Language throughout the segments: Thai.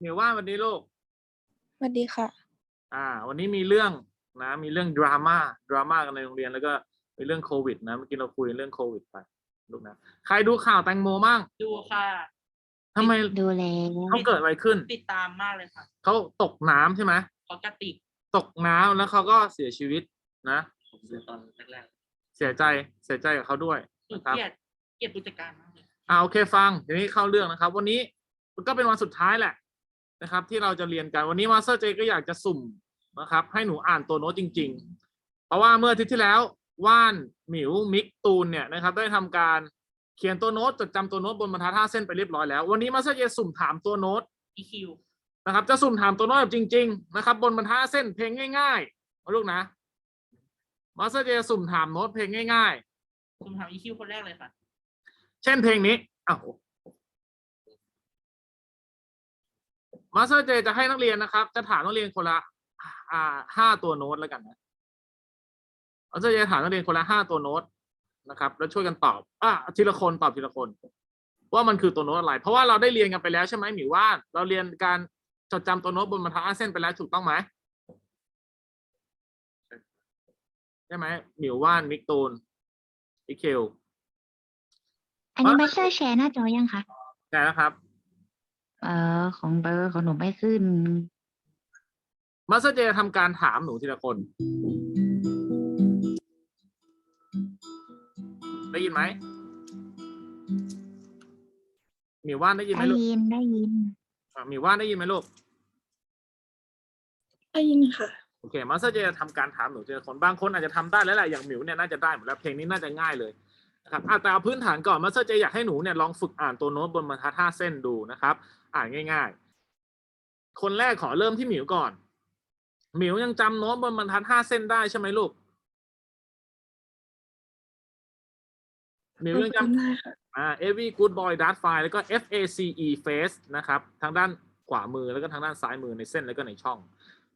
หมิวว่าวันนี้ลูก สวัสดีค่ะ อ่า วันนี้มีเรื่องนะ มีเรื่องดราม่าดราม่ากันในโรงเรียนแล้วก็มีเรื่องโควิด นะเมื่อกี้เราคุยเรื่องโควิดไปลูกนะใครดูข่าวแตงโมมั่งดูค่ะ ทำไมดูแล้วเขาเกิดอะไรขึ้นติดตามมากเลยค่ะเขาตกน้ำใช่ไหมเขากระติกตกน้ำแล้วเขาก็เสียชีวิตนะผมดูตอนแรกเสียใจเสียใจกับเขาด้วย ๆหนูนะครับเกลียดเกลียดผู้จัดการมากเลย อ่าโอเคฟังทีนี้เข้าเรื่องนะครับ วันนี้มันก็เป็นวันสุดท้ายแหละ นะครับ ที่เราจะเรียนกันวันนี้มาสเตอร์เจก็อยากจะสุ่มนะครับ ให้หนูอ่านตัวโน้ตจริง ๆ เพราะว่าเมื่ออาทิตย์ที่แล้วว่านหมิวมิกตูนเนี่ยนะครับ ได้ทำการเขียนตัวโน้ตจดจำตัวโน้ตบนบรรทัดห้าเส้นไปเรียบร้อยแล้ว วันนี้มาสเตอร์เจสุ่มถามตัวโน้ตอีคิวนะครับจะสุ่มถามตัวโน้ตแบบจริง ๆ นะครับ บนบรรทัดห้าเส้นเพลงง่ายๆนะลูกนะมาสเตอร์เจสุ่มถามโน้ตเพลงง่ายผมถามอีคิวคนแรกเลยค่ะๆเช่นเพลงนี้อ้าว มาสเตอร์เจจะให้นักเรียนนะครับ จะถามนักเรียนคนละอ่าห้าตัวโน้ตแล้วกันนะมาสเตอร์เจจะถามนักเรียนคนละห้าตัวโน้ตนะครับ แล้วช่วยกันตอบอะทีละคนตอบทีละคน ว่ามันคือตัวโน้ตอะไร เพราะว่าเราได้เรียนกันไปแล้วใช่ไหมหมิวว่านเราเรียนการจดจำตัวโน้ตบนบรรทัดห้าเส้นไปแล้วถูกต้องไหมใช่ไหมหมิวว่านมิกตูนอีคิวอันนี้มาสเตอร์แชร์หน้าจอยังคะใช่นะครับ เอ่อของเบอร์ของหนูไม่ขึ้นมาสเตอร์เจจะทำการถามหนูทีละคน ได้ยินไหมหมิวว่านได้ยินไหมได้ลูกยินได้ยิน อะหมิวว่านได้ยินไหมลูก ได้ยินค่ะ โอเคมาสเตอร์เจจะทำการถามหนูทีละคนบางคนอาจจะทำได้แล้วแหละอย่างหมิวเนี่ยน่าจะได้หมดแล้วเพลงนี้น่าจะง่ายเลยนะครับอะแต่เอาพื้นฐานก่อนมาสเตอร์เจอยากให้หนูเนี่ยลองฝึกอ่านตัวโน้ตบนบรรทัดห้าเส้นดูนะครับ อ่านง่าย ๆ คนแรกขอเริ่มที่หมิวก่อน หมิวยังจำโน้ตบนบรรทัดห้าเส้นได้ใช่ไหมลูกหมิวยังจำได้ค่ะอ่า every good boy does fine แล้วก็ F A C E face นะครับ ทางด้านขวามือแล้วก็ทางด้านซ้ายมือในเส้นแล้วก็ในช่อง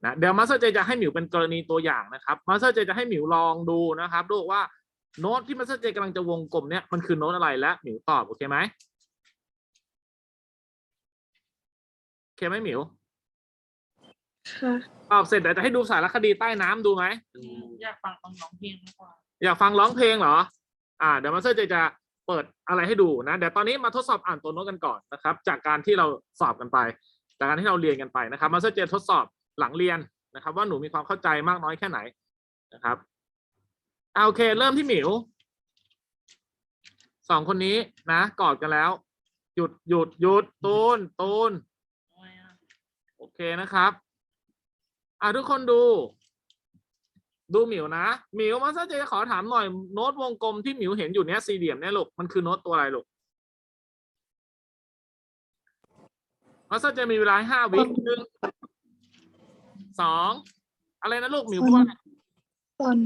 นะเดี๋ยวมาสเตอร์เจจะให้หมิวเป็นกรณีตัวอย่างนะครับมาสเตอร์เจจะให้หมิวลองดูนะครับดูว่าโน้ตที่มาสเตอร์เจกำลังจะวงกลมเนี่ยมันคือโน้ตอะไรและหมิวตอบโอเคไหมโอ เคไหมหมิวค่ะตอบเสร็จเดี๋ยวจะให้ดูสารคดีใต้น้ำดูไหม อยากฟังตอนร้องเพลงมากกว่า อยากฟังร้องเพลงเหรอ อ่า เดี๋ยวมาสเตอร์เจจะเปิดอะไรให้ดูนะ เดี๋ยวตอนนี้มาทดสอบอ่านตัวโน้ตกันก่อนนะครับ จากการที่เราสอบกันไป จากการที่เราเรียนกันไปนะครับมาสเตอร์เจทดสอบหลังเรียนนะครับ ว่าหนูมีความเข้าใจมากน้อยแค่ไหนนะครับอ่าโอเค เริ่มที่หมิว สองคนนี้นะ กอดกันแล้ว หยุดหยุดหยุดตูนตูนโอ้ยอะโอ เคนะครับอ่าทุกคนดู ดูหมิวนะหมิวมาสเตอร์เจขอถามหน่อยโน้ตวงกลมที่หมิวเห็นอยู่เนี้ยสี่เหลี่ยมเนี่ยลูกมันคือโน้ตตัวอะไรลูกมาสเตอร์เจมีเวลาให้ห้าวิหนึ่งสองอะไรนะลูกหมิวพูดว่าไงตอน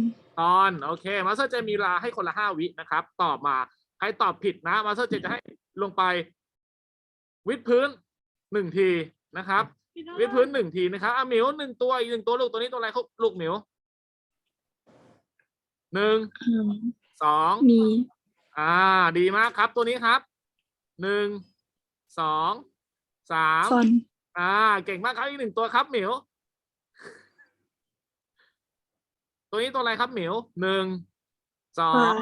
ตอน โอเค มาสเตอร์เจมีเวลาให้คนละห้าวินะครับ ตอบมา ใครตอบผิดนะ มาสเตอร์เจจะให้ลงไป วิดพื้นหนึ่งทีนะครับ ไม่ได้วิดพื้นหนึ่งทีนะครับอะหมิวหนึ่งตัวอีกหนึ่งตัวลูกตัวนี้ตัวอะไรครับลูกหมิวหนึ่งอืมสองมี อ่า ดีมากครับ ตัวนี้ครับหนึ่งสองสามซอน อ่า เก่งมากครับอีกหนึ่งตัวครับหมิวตัวนี้ตัวอะไรครับหมิวหนึ่งสอปลาง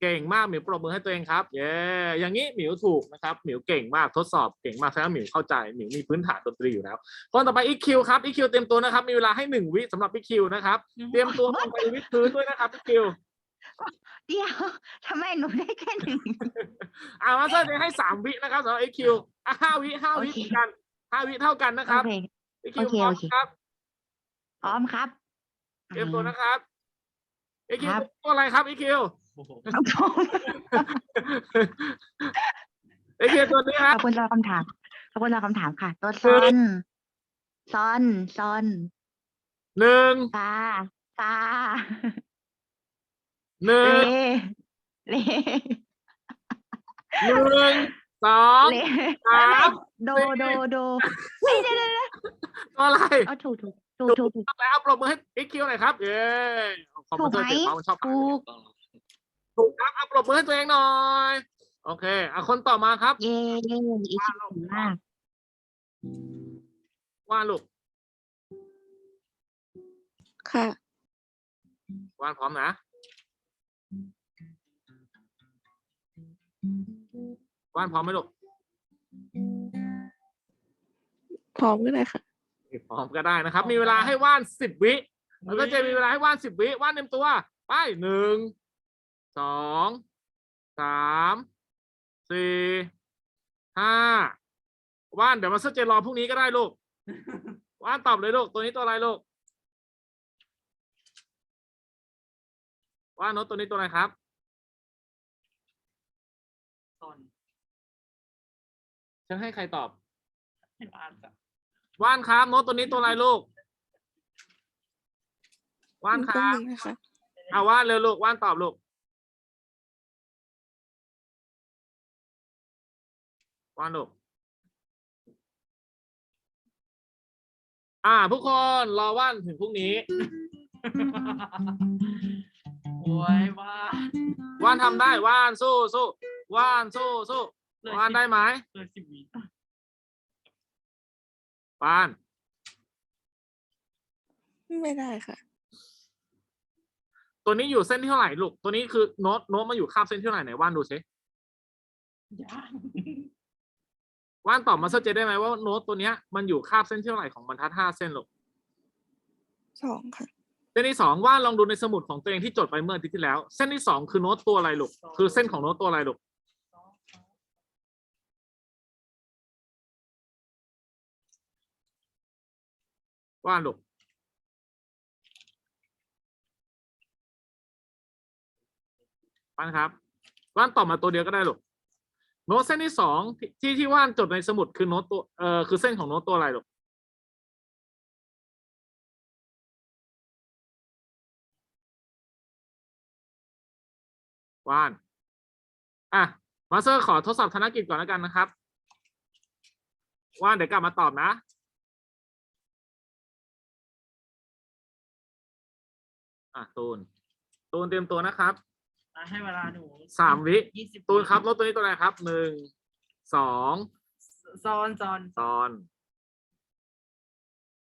เก่งมากหมิวปรบมือให้ตัวเองครับ เย้อย่างนี้หมิวถูกนะครับหมิวเก่งมากทดสอบเก่งมากแสดงว่าหมิวเข้าใจหมิวมีพื้นฐานดนตรีอยู่แล้ว คนต่อไปอีคิวครับอีคิวเตรียมตัวนะครับ มีเวลาให้หนึ่งวิสำหรับอีคิวนะครับ เตรียมตัวลงไปวิดพื้นด้วยนะครับอีคิวเดี๋ยวทำไมหนูได้แค่หนึ่งอ่ามาสเตอร์จะให้สามวินะครับสำหรับอีคิวอะห้าวิห้าวิโอเคเหมือนกันห้าวิเท่ากันนะคโอรับเคอีคิวโอเคพร้อมโอเคครับพร้อมครับ เตรียมตัวนะครับอีคิวครับตัวอะไรครับอีคิวโอ้โห ครับผมอีคิวตัวนี้คขรัอบบคุณสำหรับคำถามขอบคุณสำหรับคำถามค่ะ ตัวซคืออนซอนซอนหนึ่งซาซาหนึ่เลงเลหนึ่งสองเลสามโดโดโดเอ้ยเดี๋ยวเดี๋ยวเดี๋ยวตัวอะไร เอาถูกถูกถูกถูกถูก แล้วปรบมือให้อีคิวหน่อยครับ เย้ขอบคุณถูกไหมเสียงเขาชอบอ่านถูก ถูกครับเอาปรบมือให้ตัวเองหน่อย โอเคอะคนต่อมาครับ เย่อีกมากว่านลูกค่ะ ว่านพร้อมนะว่านพร้อมไหมลูกพร้อมก็ได้ค่ะ พร้อมก็ได้นะครับ มีเวลาให้ว่านสิบวิแล้วก็จะมีเวลาให้ว่านสิบวิ ว่านเต็มตัว ไปหนึ่ง สองสามสี่ห้าว่านเดี๋ยวมาสเตอร์เจนรอพรุ่งนี้ก็ได้ลูกว่านตอบเลยลูกตัวนี้ตัวอะไรลูกว่านโน้ตตัวนี้ตัวอะไรครับตอนฉันให้ใครตอบให้บ้านจ้ะว่านครับโน้ตตัวนี้ตัวอะไรลูกว่านคต้รัองบหนึ่งนะคะเอาว่านเร็วลูกว่านตอบลูก ว่านลูกอ่าทุกคนรอว่านถึงพรุ่งนี้ โอ้ยบ้านว่านทำได้ว่านสู้สู้ว่านสู้สู้ว่านได้ไหมเลยสิบวิว่าน ไม่ได้ค่ะ ตัวนี้อยู่เส้นที่เท่าไหร่ลูก ตัวนี้คือโน้ตโน้ตมาอยู่คาบเส้นที่เท่าไหร่ไหนว่านดูสิยาก ว่านตอบมาสเตอร์เจได้ไหมว่าโน้ตตัวเนี้ยมันอยู่คาบเส้นที่เท่าไหร่ของบรรทัดห้าเส้นลูกสองค่ะ เส้นที่สองว่านลองดูในสมุดของตัวเองที่จดไปเมื่ออาทิตย์ที่แล้ว เส้นที่สองคือโน้ตตัวอะไรลูกคือเส้นของโน้ตตัวอะไรลูกสองสองว่านลูกว่านครับว่านตอบมาตัวเดียวก็ได้ลูก โน้ตเส้นที่สองที่ที่ว่านจดในสมุดคือโน้ตตัวเอ่อคือเส้นของโน้ตตัวอะไรลูกว่าน อะมาสเตอร์ขอทดสอบธนกิจก่อนแล้วกันนะครับ ว่านเดี๋ยวกลับมาตอบนะอะตูนตูนเตรียมตัวนะครับ ให้เวลาหนูสามวิยี่สิบตูนครับรถตัวนี้ตัวอะไรครับหนึ่งสองซอนซอนตอน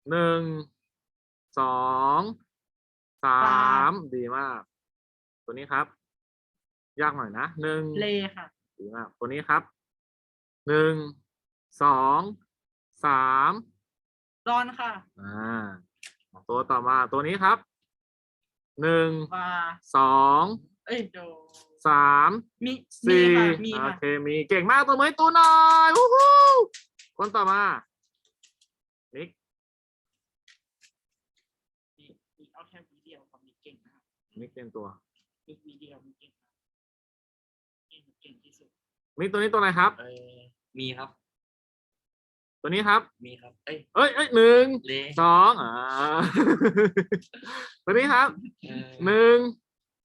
หนึ่งสองสามดีมาก ตัวนี้ครับ ยากหน่อยนะหนึ่งเลค่ะ ดีมากตัวนี้ครับหนึ่งสองสามรอนค่ะอ่าตัวต่อมาตัวนี้ครับหนึ่งวาสอง เอ้ยโดสามมีมีสี่ค่ะมีโอค่ะเคมีเก่งมากตัวมือให้ตูนหน่อยวู้ฮู้คนต่อมานิกมีมีเอาแค่วิดีโอกับมีเก่งนะครับนิกเตรียมตัวมีวิดีโอมีเก่งครับเก่งเก่งที่สุดนิกตัวนี้ตัวอะไรครับ เออมีครับ ตัวนี้ครับ มีครับ เอ้ย เอ้ยเอ้ยหนึ่งเลสองอ่า ตัวนี้ครับเออหนึ่ง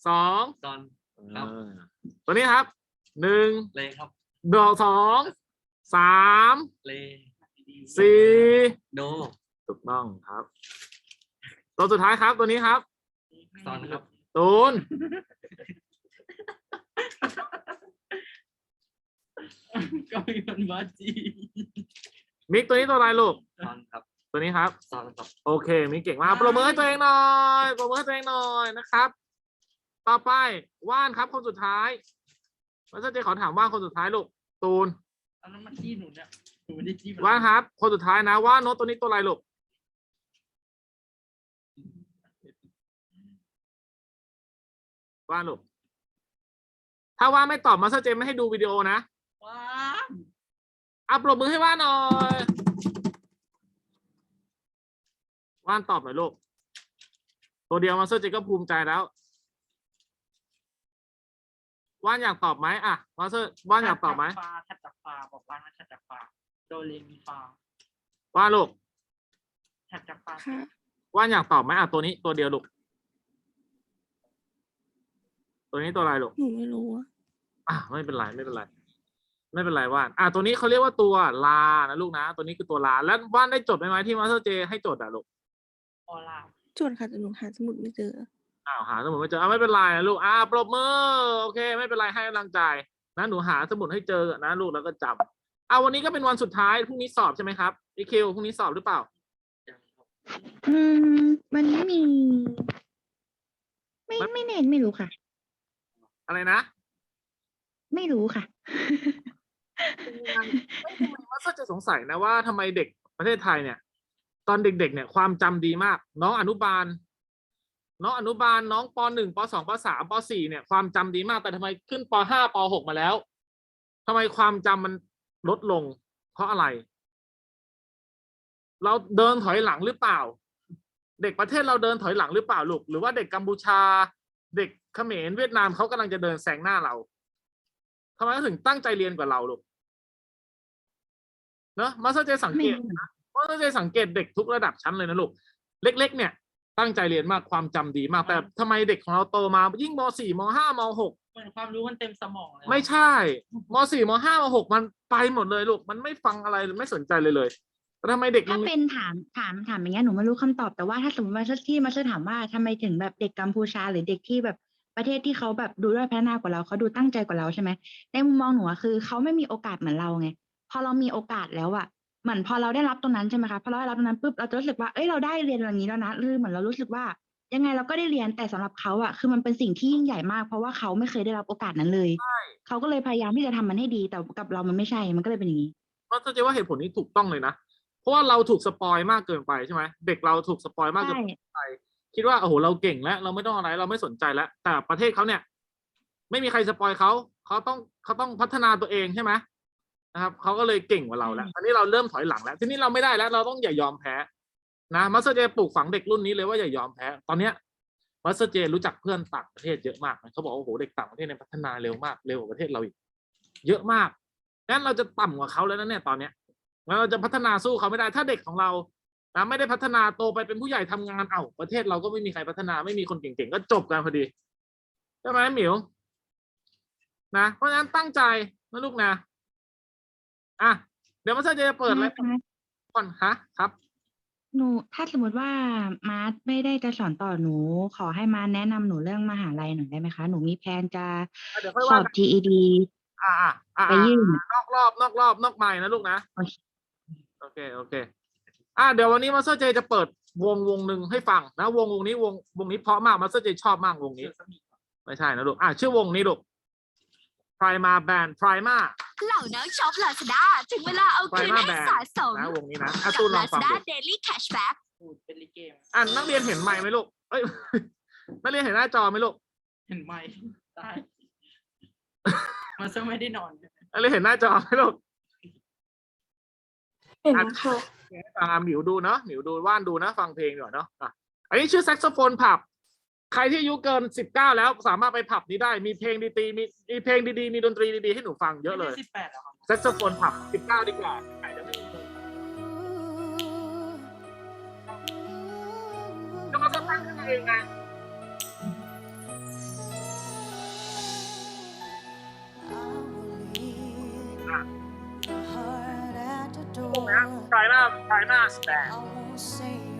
สองตอน ครับ อ่าตัวนี้ครับหนึ่งเลครับดอกสองสามเลดีๆสี่โดถูกต้องครับ ตัวสุดท้ายครับตัวนี้ครับตอนครับตูนก็มีคนบ้าจีมิกตัวนี้ตัวอะไรลูกตอนครับตัวนี้ครับ ตอนครับ โอเคมิกเก่งมากปรบมือให้ตัวเองหน่อยปรบมือให้ตัวเองหน่อยนะครับ ต่อไปว่านครับคนสุดท้ายมาสเตอร์เจขอถามว่านคนสุดท้ายลูกตูนเอาน้ำมันจี้หนูเนี่ยหนูไม่ได้จี้มันว่านครับ คนสุดท้ายนะว่านโน้ตตัวนี้ตัวอะไรลูกว่านลูกถ้าว่านไม่ตอบมาสเตอร์เจไม่ให้ดูวิดีโอนะว้าอัปรบมือให้ว่านหน่อยว่านตอบหน่อยลูกตัวเดียวมาสเตอร์เจก็ภูมิใจแล้ว ว่านอยากตอบไหมอะมาสเตอร์ว่านอยากตอบไหมฟาแทบจากฟาบอกว่านะแทบจากฟาโดเรมีฟาว่านลูกแทบจากฟาค่ะว่านอยากตอบไหมอะตัวนี้ตัวเดียวลูกตัวนี้ตัวอะไรลูกหนูไม่รู้อะอะไม่เป็นไรไม่เป็นไรไม่เป็นไรว่านอะตัวนี้เขาเรียกว่าตัวลานะลูกนะ ตัวนี้คือตัวลา แล้วว่านได้จดไหมไหมที่มาสเตอร์เจให้จดอะลูกออลาจนค่ะแต่หนูหาสมุดไม่เจอ อ้าวหาสมุดไม่เจออะไม่เป็นไรนะลูกอ่าปรบมือโอเค ไม่เป็นไรให้กำลังใจนะหนูหาสมุดให้เจอนะลูกแล้วก็จำอ่าวันนี้ก็เป็นวันสุดท้ายพรุ่งนี้สอบใช่ไหมครับอีคิวพรุ่งนี้สอบหรือเปล่า อืมมันไม่มี ไม่ไม่เน้นไม่รู้ค่ะ อะไรนะไม่รู้ค่ะมาสเตอร์จะสงสัยนะว่าทำไมเด็กประเทศไทยเนี่ย ตอนเด็กๆเนี่ยความจำดีมาก น้องอนุบาล น้องอนุบาลน้องปหนึ่งปสองปสามปสี่เนี่ยความจำดีมากแต่ทำไมขึ้นปห้าปหกมาแล้วทำไมความจำมันลดลง เพราะอะไร เราเดินถอยหลังหรือเปล่า เด็กประเทศเราเดินถอยหลังหรือเปล่าลูกหรือว่าเด็กกัมพูชา เด็กเขมรเวียดนามเขากำลังจะเดินแซงหน้าเราทำไมถึงตั้งใจเรียนกว่าเราลูกเนอะมาสเตอร์เจสังเกตไม่รู้นะมาสเตอร์เจสังเกตเด็กทุกระดับชั้นเลยนะลูกเล็ก ๆ เนี่ย ตั้งใจเรียนมากความจำดีมากแต่ทำไมเด็กของเราโตมา ยิ่งมสี่มห้ามหกเหมือนความรู้มันเต็มสมองเลยไม่ใช่มสี่มห้ามหกมันไปหมดเลยลูกมันไม่ฟังอะไรไม่สนใจเลยเลยแต่ทำไมเด็กโรถ้างเรียน เป็นถามถามถามอย่างเงี้ยหนูไม่รู้คำตอบแต่ว่าถ้าสมมติว่าที่มาเชอถามว่าทำไมถึงแบบเด็กกัมพูชาหรือเด็กที่แบบประเทศที่เขาแบบดูด้อยพัฒนากว่าเราเขาดูตั้งใจกว่าเราใช่ไหมในมุมมองหนูอะคือเขาไม่มีโอกาสเหมือนเราไงพอเรามีโอกาสแล้วอะ เหมือนพอเราได้รับตรงนั้นใช่ไหมคะพอเราได้รับตรงนั้นปุ๊บเราจะรู้สึกว่าเอ้ยเราได้เรียนอย่างนี้แล้วนะคือเหมือนเรารู้สึกว่า ยังไงเราก็ได้เรียนแต่สำหรับเขาอะคือมันเป็นสิ่งที่ยิ่งใหญ่มาก เพราะว่าเขาไม่เคยได้รับโอกาสนั้นเลยเขาก็เลยพยายามที่จะทำมันให้ดีแต่กับเรามันไม่ใช่มันก็เลยเป็นอย่างนี้ก็เข้าใจว่าเหตุผลนี้ถูกต้องเลยนะเพราะว่าเราถูกสปอยมากเกินไปใช่ไหมเด็กเราถูกสปอยมากเกินใช่ไปคิดว่าโอ้โหเราเก่งแล้ว เราไม่ต้องอะไรเราไม่สนใจแล้ว แต่ประเทศเขาเนี่ย ไม่มีใครสปอยเขาเขาต้องเขาต้องพัฒนาตัวเองใช่ไหม นะครับเขาก็เลยเก่งกว่าเราแล้วตอนนี้เราเริ่มถอยหลังแล้ว ทีนี้เราไม่ได้แล้ว เราต้องอย่ายอมแพ้นะมาสเตอร์เจปลูกฝังเด็กรุ่นนี้เลยว่าอย่ายอมแพ้ ตอนเนี้ยมาสเตอร์เจรู้จักเพื่อนต่างประเทศเยอะมากนะเขาบอกว่าโอ้โหเด็กต่างประเทศเนี่ยพัฒนาเร็วมากเร็วกว่าประเทศเราอีก เยอะมากงั้นเราจะต่ำกว่าเขาแล้วนะเนี่ยตอนเนี้ยแล้วเราจะพัฒนาสู้เขาไม่ได้ถ้าเด็กของเรานะไม่ได้พัฒนาโตไปเป็นผู้ใหญ่ทำงานเอ้าประเทศเราก็ไม่มีใครพัฒนาไม่มีคนเก่งๆก็จบกันพอดีใช่ไหมหมิวนะเพราะฉะนั้นตั้งใจนะลูกนะ อะเดี๋ยวมาสเตอร์เจจะเปิดอะไรมาร์คก่อนฮะครับ หนูถ้าสมมติว่ามาร์ทไม่ได้จะสอนต่อหนู ขอให้มาร์ทแนะนำหนูเรื่องมหาลัยหน่อยได้ไหมคะ หนูมีแผนจะอะเดี๋ยวค่อยสว่าอบ กัน GED อ่าอ่าอ่าไปยื่น นอกรอบนอกรอบนอกไม้นะลูกนะ โอเค โอเคโอเค อ่าเดี๋ยววันนี้มาสเตอร์เจจะเปิดวงวงหนึ่งให้ฟังนะ วงวงนี้วงวงนี้เพราะมากมาสเตอร์เจชอบมากวงนี้ ไม่ใช่นะลูกอะชื่อวงนี้ลูก Prima Band Prima เหล่านักช็อปลาซาด้าถึงเวลาเอาคืน Prima ให้ Band สะสมนะวงนี้นะอะกัตูบนลอลางฟัซางด้าดูเดลี่แคชแบ็กพูดเป็นลิเกมอะนักเรียนเห็นไมค์ไหมลูกเอ้ยนักเรียนเห็นหน้าจอไหมลูกเห็นไหมได้มันจะไม่ได้นอนนักเรียนเห็นหน้าจอไหมลูกเห็นค่ะฟังอะหมิวดูเนาะหมิวดูว่านดูนะ ฟังเพลงก่อนเนาะอะอันนี้ชื่อแซกโซโฟนผับ ใครที่อายุเกินสิบเก้าแล้วสามารถไปผับนี้ได้ มีเพลงดีๆ มีมีเพลงดีๆ มีดนตรีดีๆ ให้หนูฟังเยอะเลยสิบแปดแล้วครับแซกโซโฟนผับสิบเก้าดีกว่าใครจะไม่มีเลยก็มาสักพักนึงเองไงพวกนี้ไพรมาไพรมาสแตน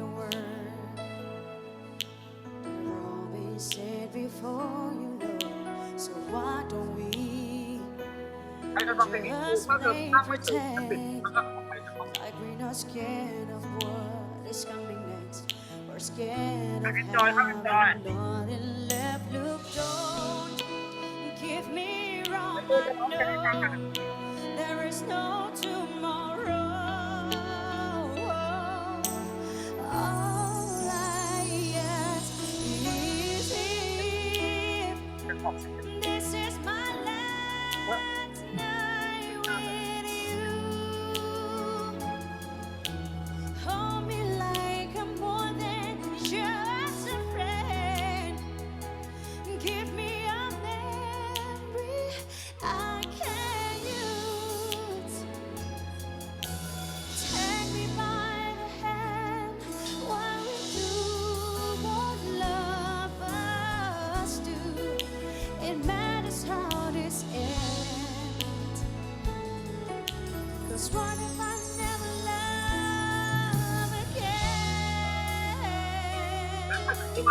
for you, Lord. So why don't we just play pretend like we're not scared of what is coming next? We're scared of having nothing left. Look, don't give me wrong. I know there is no tomorrow. เ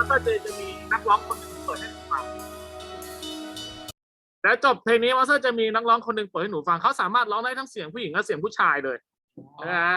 มาสเตอร์เจจะมีนักร้องคนหนึ่งเปิดให้หนูฟังและจบเพลงนี้มาสเตอร์จะมีนักร้องคนหนึ่งเปิดให้หนูฟังเขาสามารถร้องได้ทั้งเสียงผู้หญิงและเสียงผู้ชายเลยนะฮะ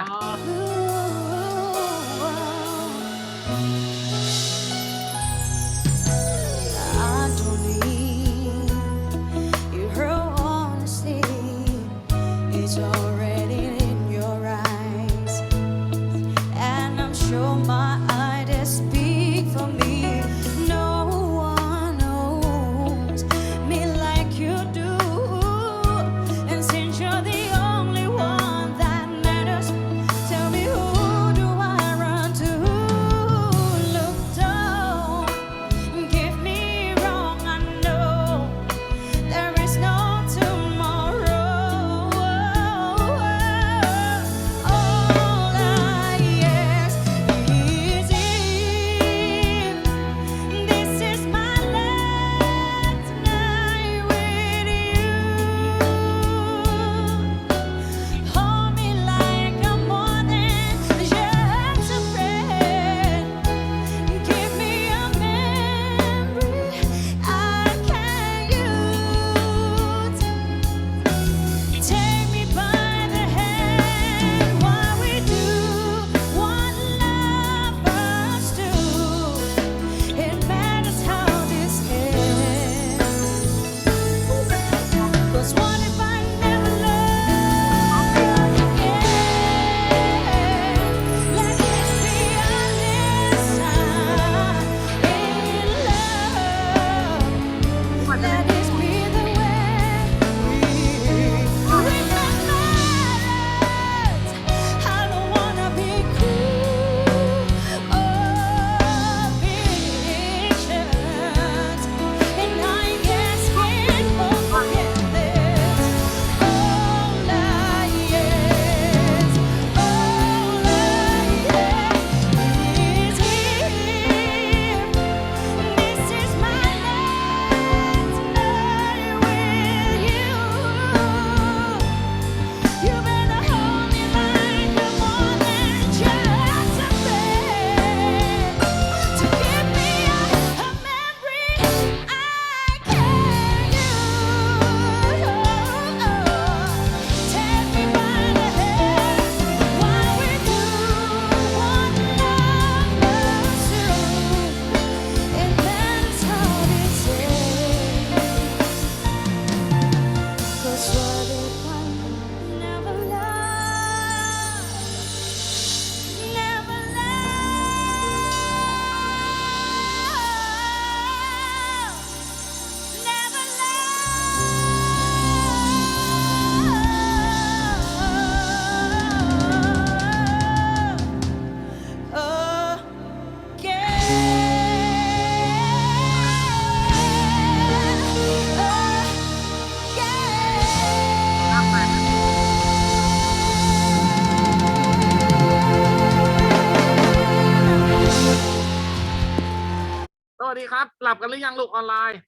บหลับกันหรือยังลูกออนไลน์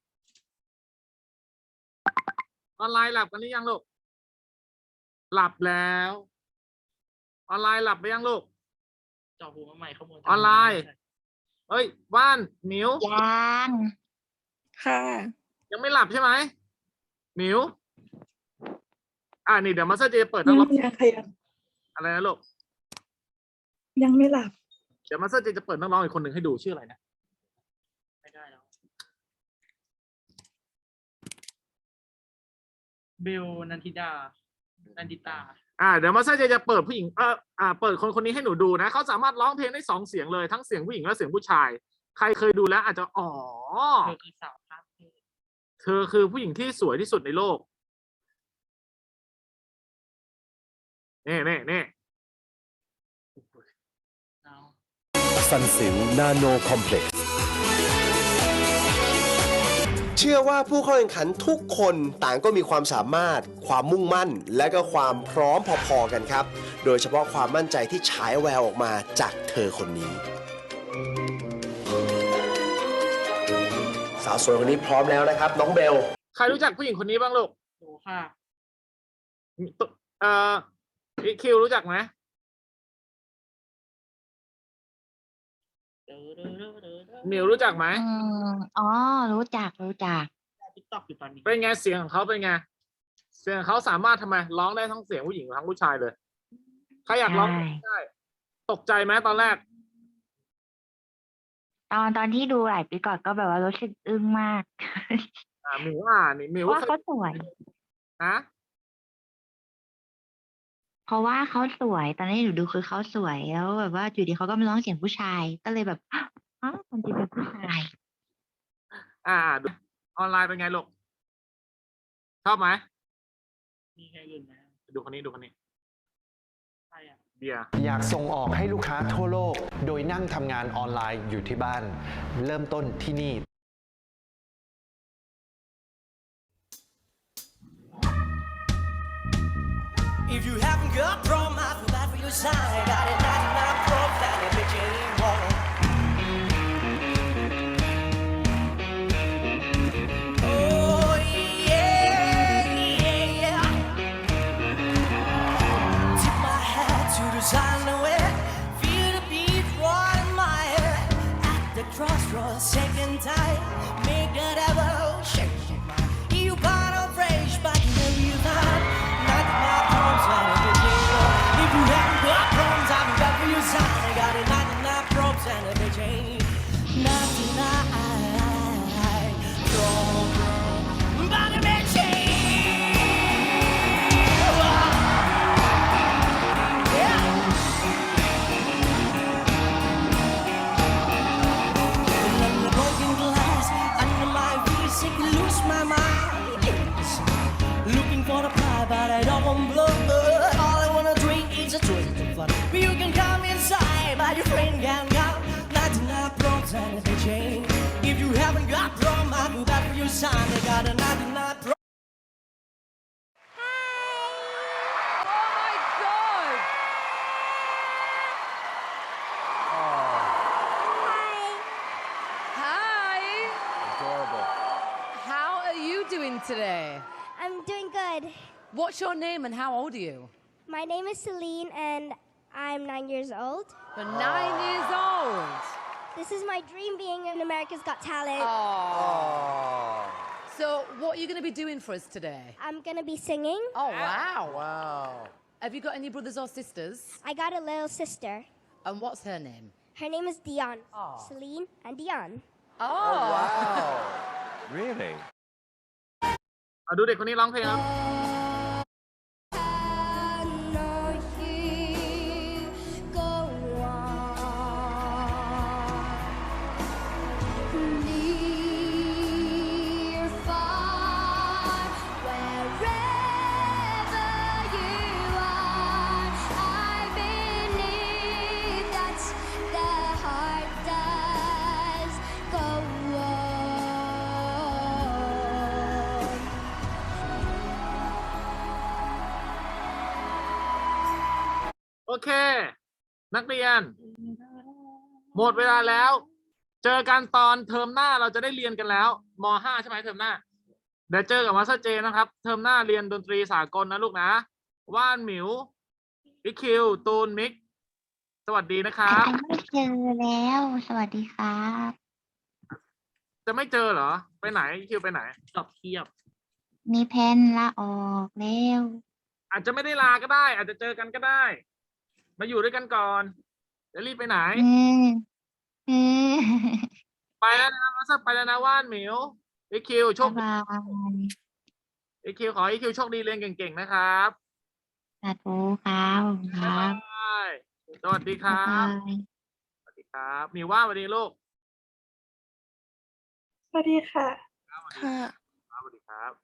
ออนไลน์หลับกันหรือยังลูก หลับแล้ว ออนไลน์หลับหรือยังลูกจอหูมาใหม่ขโมยออนไลน์ เฮ้ยว่านหมิวยังค่ะ ยังไม่หลับใช่ไหมหมิวอ่านี่เดี๋ยวมาสเตอร์เจเปิดยันังกร้องยังค่ะยังอะไรนะลูกยังไม่หลับ เดี๋ยวมาสเตอร์เจจะเปิดนักร้องอีกคนหนึ่งให้ดูชื่ออะไรนะ ไม่ได้แล้ว เบลนันทิดา นันทิตา อ่าเดี๋ยวมาสเตอร์เจจะเปิดผู้หญิงเอออ่าเปิดคนคนนี้ให้หนูดูนะเขาสามารถร้องเพลงได้สองเสียงเลยทั้งเสียงผู้หญิงและเสียงผู้ชาย ใครเคยดูแล้วอาจจะอ๋อ เธอคือสาวภาพเพศเธอคือผู้หญิงที่สวยที่สุดในโลกนี่นี่นี่เอาซันสิวนาโนคอมเพล็กซ์ เชื่อว่าผู้เข้าแข่งขันทุกคนต่างก็มีความสามารถ ความมุ่งมั่น และก็ความพร้อมพอๆกันครับ โดยเฉพาะความมั่นใจที่ฉายแววออกมาจากเธอคนนี้ สาวสวยคนนี้พร้อมแล้วนะครับ น้องเบล ใครรู้จักผู้หญิงคนนี้บ้างลูกดูค่ะเอ่ออีคิวรู้จักไหม เด้อเด้อเด้อเด้อเด้อหมิวรู้จักไหมอืมอ๋อ รู้จัก รู้จัก ติ๊กต็อกอยู่ตอนนี้เป็นไงเสียงของเขาเป็นไงเสียงของเขาสามารถทำไมร้องได้ทั้งเสียงผู้หญิงทั้งผู้ชายเลยใครอยากร้องใช่ ได้ตกใจไหมตอนแรก ตอนตอนที่ดูหลายปีก่อนก็แบบว่ารู้สึกอึ้งมากอ่าหมิวอ่านี่หมิวว่าเคยเขาสวยนะเพราะว่าเขาสวย ตอนนี้หนูดูคือเขาสวยแล้วแบบว่าอยู่ดีเขาก็มาร้องเสียงผู้ชาย ก็เลยแบบ อ้าวคนจริงเป็นผู้ชายอ่าดูออนไลน์เป็นไงลูกชอบไหมมีใครอื่นไหมดูคนนี้ดูคนนี้ใครอะเบียร์อยากส่งออกให้ลูกค้าทั่วโลก โดยนั่งทำงานออนไลน์อยู่ที่บ้าน เริ่มต้นที่นี่ If you haven't got problem, I feel bad for your side. I got it, not enough do that for your son. I got a not enough problem. Hi. Adorable How are you doing today? I'm doing good. What's your name and how old are you? My name is Celine and I'm nine years old. You're nine years old. This is my dream being in America's Got Talent. Oh. So, what are you going to be doing for us today? I'm gonna be singing. Oh, wow. Wow. Have you got any brothers or sisters? I got a little sister. And what's her name? Her name is Dion. Aw. Celine and Dion. Oh. Really? เอาดูเด็กคนนี้ร้องเพลงครับ ยน หมดเวลาแล้ว เจอกันตอนเทอมหน้าเราจะได้เรียนกันแล้วมห้าใช่ไหมเทอมหน้า เดี๋ยวเจอกับมาสเตอร์เจนะครับ เทอมหน้าเรียนดนตรีสากลนะลูกนะว่านหมิวอิคิว ตูนมิก สวัสดีนะคอารับจจะไม่เจอแล้ว สวัสดีครับ จะไม่เจอเหรอ ไปไหนอิคิวไปไหน สอบเทียบ มีแพนละออกแล้ว อาจจะไม่ได้ลาก็ได้ อาจจะเจอกันก็ได้ มาอยู่ด้วยกันก่อน จะรีบไปไหนอืมอืมไปแล้วนะมาสเตอร์ไปแล้วนะว่านหมิวอิคิวโชบ๊าคยบายอิคิวขออิคิวโชคดีเรียนเก่งๆนะครับสาธุครับคบ๊ายรับบายสวัสดีคบ๊ายรับบายสวัสดีครับหมิวว่าสวัสดีลูกสวัสดีค่ะสวัสดีครับสวัสดีครับ